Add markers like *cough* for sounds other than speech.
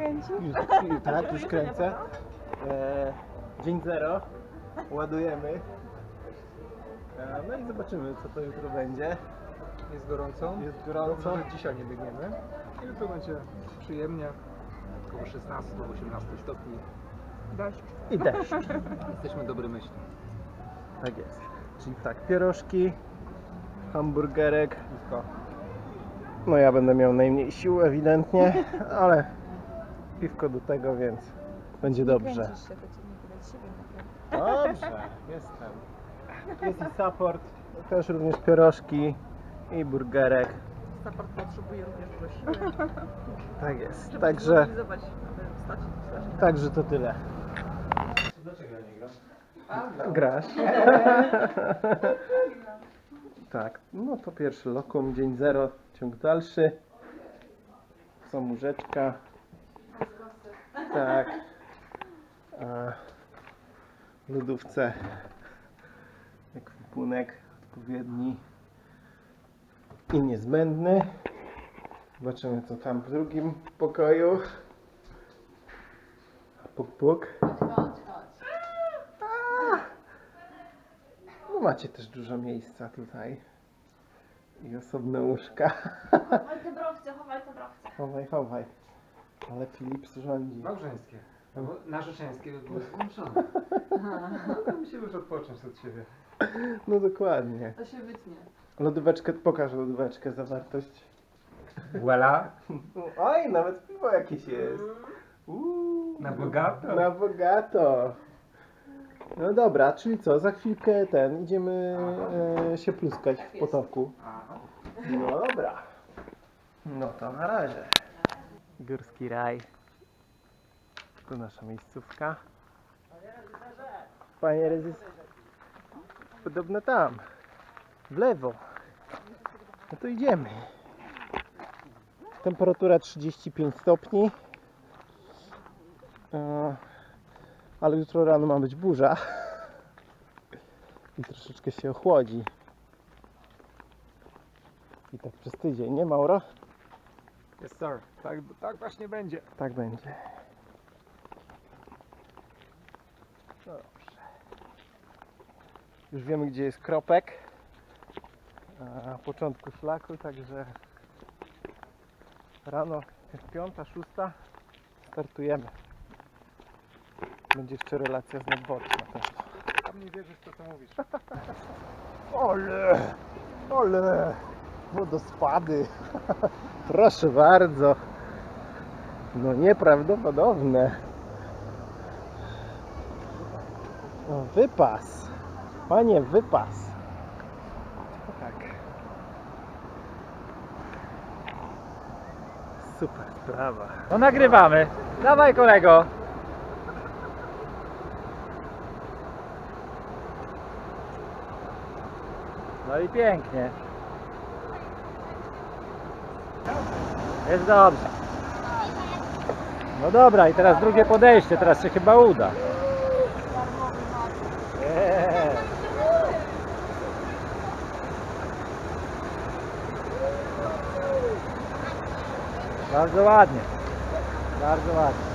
Już kręci? Już, już- tak, już kręcę. E, dzień zero. Ładujemy. E, no i zobaczymy, co to jutro będzie. Jest gorąco. Jest gorąco. Dobrze, że dzisiaj nie biegniemy. Jutro będzie przyjemnie. Około 16-18 stopni. Dość. I deszcz. *laughs* Jesteśmy dobry myśli. Tak jest. Czyli tak, pierożki, hamburgerek. Piwko. No ja będę miał najmniej sił ewidentnie, ale piwko do tego, więc będzie dobrze. Kręcisz się, to ci nie widać siebie naprawdę. Dobrze, jestem. Jest i support, też również pierożki i burgerek. Support potrzebuje również dużo siły, Tak jest. żeby Także, zmobilizować, aby wstać i coś. także to tyle. Dlaczego ja nie gram? Grasz. *laughs* tak, no to pierwszy lokum, dzień zero, ciąg dalszy. Są łóżeczka. Tak. A w lodówce ekwipunek odpowiedni i niezbędny. Zobaczymy co tam w drugim pokoju. Puk puk. No macie też dużo miejsca tutaj. I osobne łóżka. Chowaj te browce, chowaj te browce. Chowaj, chowaj. Ale Philips rządzi. Małżeńskie. Albo narzeczeńskie by były skończone. *laughs* No, musimy już odpocząć od siebie. No dokładnie. To się wytnie. Lodóweczkę, pokaż lodóweczkę, zawartość. Voila. *laughs* Oj, nawet piwo jakieś jest. Uuu, Na bogato. Na bogato. No dobra, czyli co, za chwilkę ten, idziemy e, się pluskać w potoku. No dobra. No to na razie. Górski raj. Tu nasza miejscówka. Panie rezys... Podobno tam. W lewo. No to idziemy. Temperatura 35 stopni. E, Ale jutro rano ma być burza. I troszeczkę się ochłodzi. I tak przez tydzień, nie Mauro? Yes sir. Tak, tak właśnie będzie. Tak będzie. Dobrze. Już wiemy gdzie jest kropek. Na początku szlaku, także rano jak piąta, szósta startujemy. Będzie jeszcze relacja z nadworcy na pewno. Tam nie wierzysz to co mówisz. *laughs* Ole! Ole! Wodospady! *laughs* Proszę bardzo! No nieprawdopodobne! Wypas! Panie, wypas! Tak. Super sprawa. No nagrywamy. Dawaj kolego. No i pięknie. Jest dobrze. No dobra i teraz drugie podejście, teraz się chyba uda. Bardzo ładnie. Bardzo ładnie.